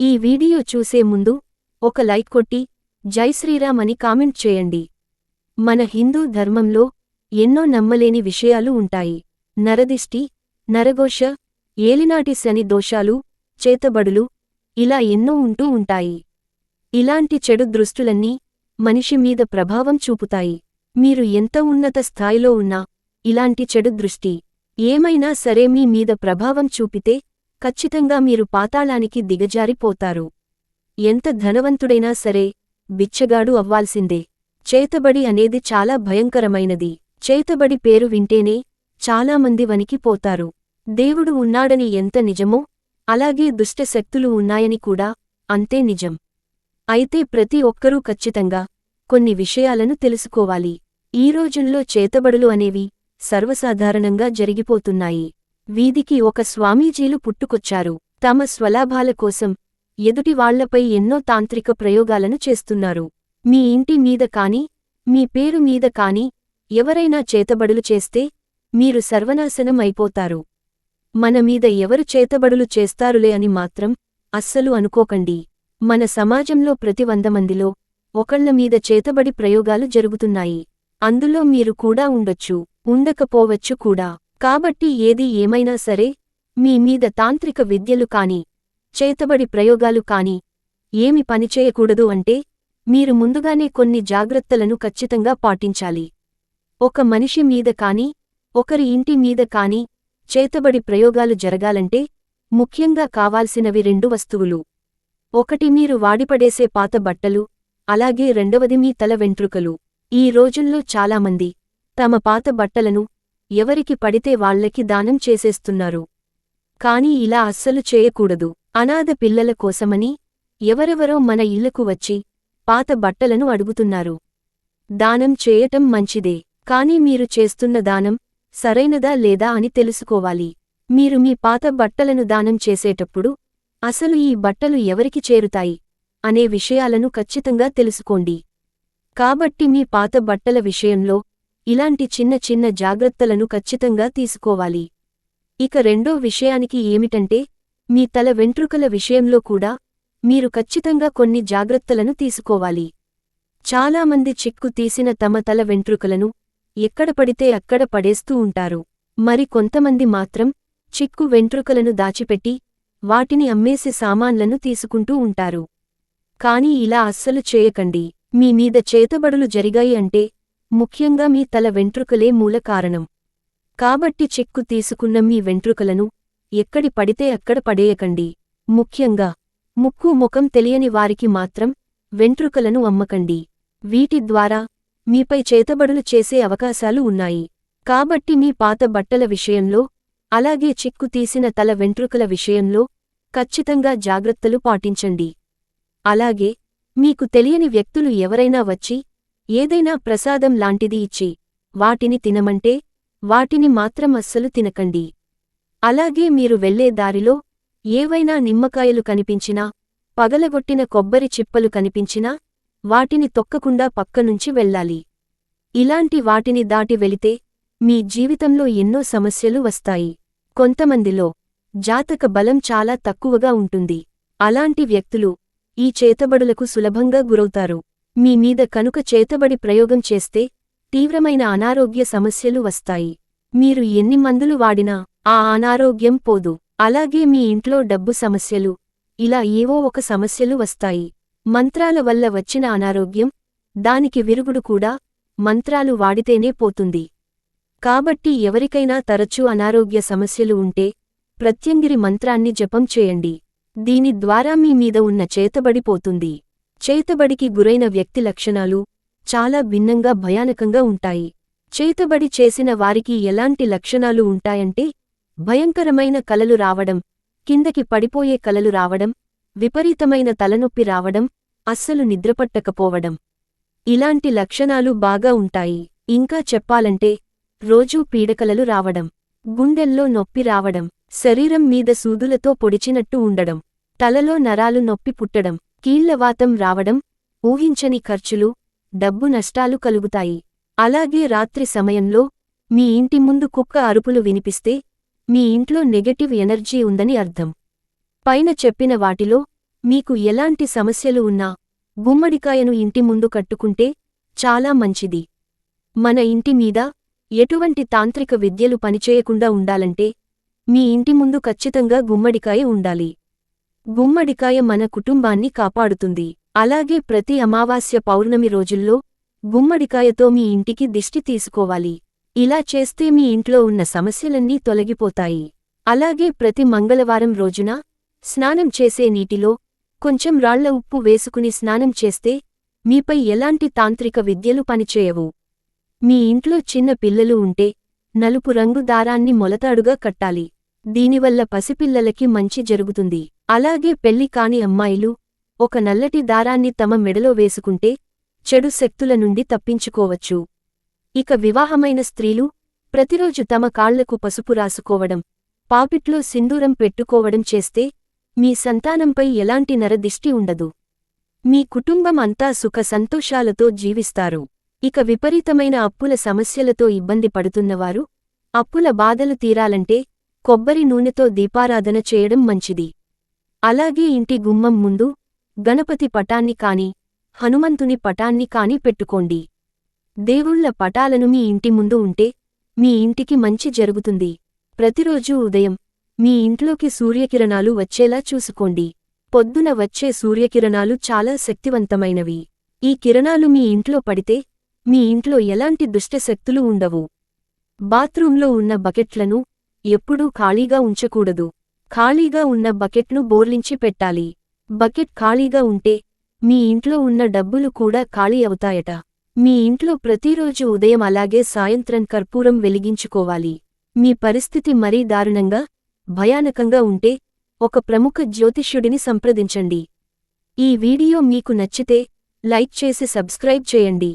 ఈ వీడియో చూసే ముందు ఒక లైక్ కొట్టి జై శ్రీరామ్ అని కామెంట్ చేయండి. మన హిందూ ధర్మంలో ఎన్నో నమ్మలేని విషయాలు ఉంటాయి. నరదిష్టి నరఘోష ఏలినాటి శని దోషాలు చేతబడులు ఇలా ఎన్నో ఉంటూ ఉంటాయి. ఇలాంటి చెడు దృష్టులన్నీ మనిషి మీద ప్రభావం చూపుతాయి. మీరు ఎంత ఉన్నత స్థాయిలో ఉన్నా ఇలాంటి చెడు దృష్టి ఏమైనా సరే మీ మీద ప్రభావం చూపితే ఖచ్చితంగా మీరు పాతాళానికి దిగజారిపోతారు. ఎంత ధనవంతుడైనా సరే బిచ్చగాడు అవ్వాల్సిందే. చేతబడి అనేది చాలా భయంకరమైనది. చేతబడి పేరు వింటేనే చాలామంది వణికిపోతారు. దేవుడు ఉన్నాడని ఎంత నిజమో అలాగే దుష్టశక్తులు ఉన్నాయని కూడా అంతే నిజం. అయితే ప్రతి ఒక్కరూ ఖచ్చితంగా కొన్ని విషయాలను తెలుసుకోవాలి. ఈ రోజుల్లో చేతబడులు అనేవి సర్వసాధారణంగా జరిగిపోతున్నాయి. వీధికి ఒక స్వామీజీలు పుట్టుకొచ్చారు. తమ స్వలాభాల కోసం ఎదుటివాళ్ళపై ఎన్నో తాంత్రిక ప్రయోగాలను చేస్తున్నారు. మీ ఇంటి మీద కాని మీ పేరు మీద కాని ఎవరైనా చేతబడులు చేస్తే మీరు సర్వనాశనం అయిపోతారు. మన మీద ఎవరు చేతబడులు చేస్తారులే అని మాత్రం అస్సలు అనుకోకండి. మన సమాజంలో ప్రతి వంద మందిలో ఒకళ్ళ మీద చేతబడి ప్రయోగాలు జరుగుతున్నాయి. అందులో మీరు కూడా ఉండొచ్చు ఉండకపోవచ్చు కూడా. కాబట్టి ఏది ఏమైనా సరే మీ మీద తాంత్రిక విద్యలు కాని చేతబడి ప్రయోగాలు కాని ఏమి పనిచేయకూడదు అంటే మీరు ముందుగానే కొన్ని జాగ్రత్తలను ఖచ్చితంగా పాటించాలి. ఒక మనిషి మీద కాని ఒకరి ఇంటి మీద కాని చేతబడి ప్రయోగాలు జరగాలంటే ముఖ్యంగా కావాల్సినవి రెండు వస్తువులు. ఒకటి మీరు వాడిపడేసే పాత బట్టలు అలాగే రెండవది మీ తల వెంట్రుకలు. ఈ రోజుల్లో చాలామంది తమ పాత బట్టలను ఎవరికి పడితే వాళ్ళకి దానం చేసేస్తున్నారు. కాని ఇలా అస్సలు చేయకూడదు. అనాథ పిల్లల కోసమని ఎవరెవరో మన ఇళ్ళకు వచ్చి పాత బట్టలను అడుగుతున్నారు. దానం చేయటం మంచిదే. కాని మీరు చేస్తున్న దానం సరైనదా లేదా అని తెలుసుకోవాలి. మీరు మీ పాత బట్టలను దానం చేసేటప్పుడు అసలు ఈ బట్టలు ఎవరికి చేరుతాయి అనే విషయాలను ఖచ్చితంగా తెలుసుకోండి. కాబట్టి మీ పాత బట్టల విషయంలో ఇలాంటి చిన్న చిన్న జాగ్రత్తలను ఖచ్చితంగా తీసుకోవాలి. ఇక రెండో విషయానికి ఏమిటంటే మీ తల వెంట్రుకల విషయంలో కూడా మీరు ఖచ్చితంగా కొన్ని జాగ్రత్తలను తీసుకోవాలి. చాలామంది చిక్కు తీసిన తమ తల వెంట్రుకలను ఎక్కడ పడితే అక్కడ పడేస్తూ ఉంటారు. మరి కొంతమంది మాత్రం చిక్కు వెంట్రుకలను దాచిపెట్టి వాటిని అమ్మేసి సామాన్లను తీసుకుంటూ ఉంటారు. కాని ఇలా అస్సలు చేయకండి. మీ మీద చేతబడులు జరిగాయి అంటే ముఖ్యంగా మీ తల వెంట్రుకలే మూల కారణం. కాబట్టి చెక్కు తీసుకున్న మీ వెంట్రుకలను ఎక్కడి పడితే అక్కడ పడేయకండి. ముఖ్యంగా ముక్కు ముఖం తెలియని వారికి మాత్రం వెంట్రుకలను అమ్మకండి. వీటి ద్వారా మీపై చేతబడులు చేసే అవకాశాలు ఉన్నాయి. కాబట్టి మీ పాత బట్టల విషయంలో అలాగే చిక్కు తీసిన తల వెంట్రుకల విషయంలో ఖచ్చితంగా జాగ్రత్తలు పాటించండి. అలాగే మీకు తెలియని వ్యక్తులు ఎవరైనా వచ్చి ఏదైనా ప్రసాదం లాంటిది ఇచ్చి వాటిని తినమంటే వాటిని మాత్రం అస్సలు తినకండి. అలాగే మీరు వెళ్ళే దారిలో ఏవైనా నిమ్మకాయలు కనిపించినా పగలగొట్టిన కొబ్బరి చిప్పలు కనిపించినా వాటిని తొక్కకుండా పక్కనుంచి వెళ్ళాలి. ఇలాంటి వాటిని దాటి వెళితే మీ జీవితంలో ఎన్నో సమస్యలు వస్తాయి. కొంతమందిలో జాతక బలం చాలా తక్కువగా ఉంటుంది. అలాంటి వ్యక్తులు ఈ చేతబడులకు సులభంగా గురవుతారు. మీ మీద కనుక చేతబడి ప్రయోగం చేస్తే తీవ్రమైన అనారోగ్య సమస్యలు వస్తాయి. మీరు ఎన్ని మందులు వాడినా ఆ అనారోగ్యం పోదు. అలాగే మీ ఇంట్లో డబ్బు సమస్యలు ఇలా ఏవో ఒక సమస్యలు వస్తాయి. మంత్రాల వల్ల వచ్చిన అనారోగ్యం దానికి విరుగుడు కూడా మంత్రాలు వాడితేనే పోతుంది. కాబట్టి ఎవరికైనా తరచూ అనారోగ్య సమస్యలు ఉంటే ప్రత్యంగిరి మంత్రాన్ని జపం చేయండి. దీని ద్వారా మీ మీద ఉన్న చేతబడిపోతుంది చేతబడికి గురైన వ్యక్తి లక్షణాలు చాలా భిన్నంగా భయానకంగా ఉంటాయి. చేతబడి చేసిన వారికి ఎలాంటి లక్షణాలు ఉంటాయంటే భయంకరమైన కలలు రావడం కిందకి పడిపోయే కలలు రావడం విపరీతమైన తలనొప్పి రావడం అస్సలు నిద్రపట్టకపోవడం. ఇలాంటి లక్షణాలు బాగా ఉంటాయి. ఇంకా చెప్పాలంటే రోజూ పీడకలలు రావడం గుండెల్లో నొప్పి రావడం శరీరం మీద సూదులతో పొడిచినట్టు ఉండడం తలలో నరాలు నొప్పి పుట్టడం కీళ్ళవాతం రావడం ఊహించని ఖర్చులు డబ్బు నష్టాలు కలుగుతాయి. అలాగే రాత్రి సమయంలో మీ ఇంటి ముందు కుక్క అరుపులు వినిపిస్తే మీ ఇంట్లో నెగటివ్ ఎనర్జీ ఉందని అర్థం. పైన చెప్పిన వాటిలో మీకు ఎలాంటి సమస్యలు ఉన్నా గుమ్మడికాయను ఇంటి ముందు కట్టుకుంటే చాలా మంచిది. మన ఇంటి మీద ఎటువంటి తాంత్రిక విద్యలు పనిచేయకుండా ఉండాలంటే మీ ఇంటి ముందు ఖచ్చితంగా గుమ్మడికాయ ఉండాలి. గుమ్మడికాయ మన కుటుంబాన్ని కాపాడుతుంది. అలాగే ప్రతి అమావాస్య పౌర్ణమి రోజుల్లో గుమ్మడికాయతో మీ ఇంటికి దిష్టి తీసుకోవాలి. ఇలా చేస్తే మీ ఇంట్లో ఉన్న సమస్యలన్నీ తొలగిపోతాయి. అలాగే ప్రతి మంగళవారం రోజున స్నానం చేసే నీటిలో కొంచెం రాళ్ళ ఉప్పు వేసుకుని స్నానం చేస్తే మీపై ఎలాంటి తాంత్రిక విద్యలు పనిచేయవు. మీ ఇంట్లో చిన్న పిల్లలు ఉంటే నలుపు రంగు దారాన్ని మొలతాడుగా కట్టాలి. దీనివల్ల పసిపిల్లలకి మంచి జరుగుతుంది. అలాగే పెళ్ళి కాని అమ్మాయిలు ఒక నల్లటి దారాన్ని తమ మెడలో వేసుకుంటే చెడు శక్తుల నుండి తప్పించుకోవచ్చు. ఇక వివాహమైన స్త్రీలు ప్రతిరోజు తమ కాళ్ళకు పసుపు రాసుకోవడం పాపిట్లో సింధూరం పెట్టుకోవడం చేస్తే మీ సంతానంపై ఎలాంటి నరదిష్టి ఉండదు. మీ కుటుంబం అంతా సుఖ సంతోషాలతో జీవిస్తారు. ఇక విపరీతమైన అప్పుల సమస్యలతో ఇబ్బంది పడుతున్నవారు అప్పుల బాధలు తీరాలంటే కొబ్బరి నూనెతో దీపారాధన చేయడం మంచిది. అలాగే ఇంటి గుమ్మం ముందు గణపతి పటాన్ని కాని హనుమంతుని పటాన్ని కాని పెట్టుకోండి. దేవుళ్ళ పటాలను మీ ఇంటి ముందు ఉంటే మీ ఇంటికి మంచి జరుగుతుంది. ప్రతిరోజూ ఉదయం మీ ఇంట్లోకి సూర్యకిరణాలు వచ్చేలా చూసుకోండి. పొద్దున వచ్చే సూర్యకిరణాలు చాలా శక్తివంతమైనవి. ఈ కిరణాలు మీ ఇంట్లో పడితే మీ ఇంట్లో ఎలాంటి దుష్టశక్తులు ఉండవు. బాత్రూంలో ఉన్న బకెట్లను ఎప్పుడూ ఖాళీగా ఉంచకూడదు. ఖాళీగా ఉన్న బకెట్ను బోర్లించి పెట్టాలి. బకెట్ ఖాళీగా ఉంటే మీ ఇంట్లో ఉన్న డబ్బులు కూడా ఖాళీ అవుతాయట. మీ ఇంట్లో ప్రతిరోజు ఉదయం అలాగే సాయంత్రం కర్పూరం వెలిగించుకోవాలి. మీ పరిస్థితి మరీ దారుణంగా భయానకంగా ఉంటే ఒక ప్రముఖ జ్యోతిష్యుడిని సంప్రదించండి. ఈ వీడియో మీకు నచ్చితే లైక్ చేసి సబ్స్క్రైబ్ చేయండి.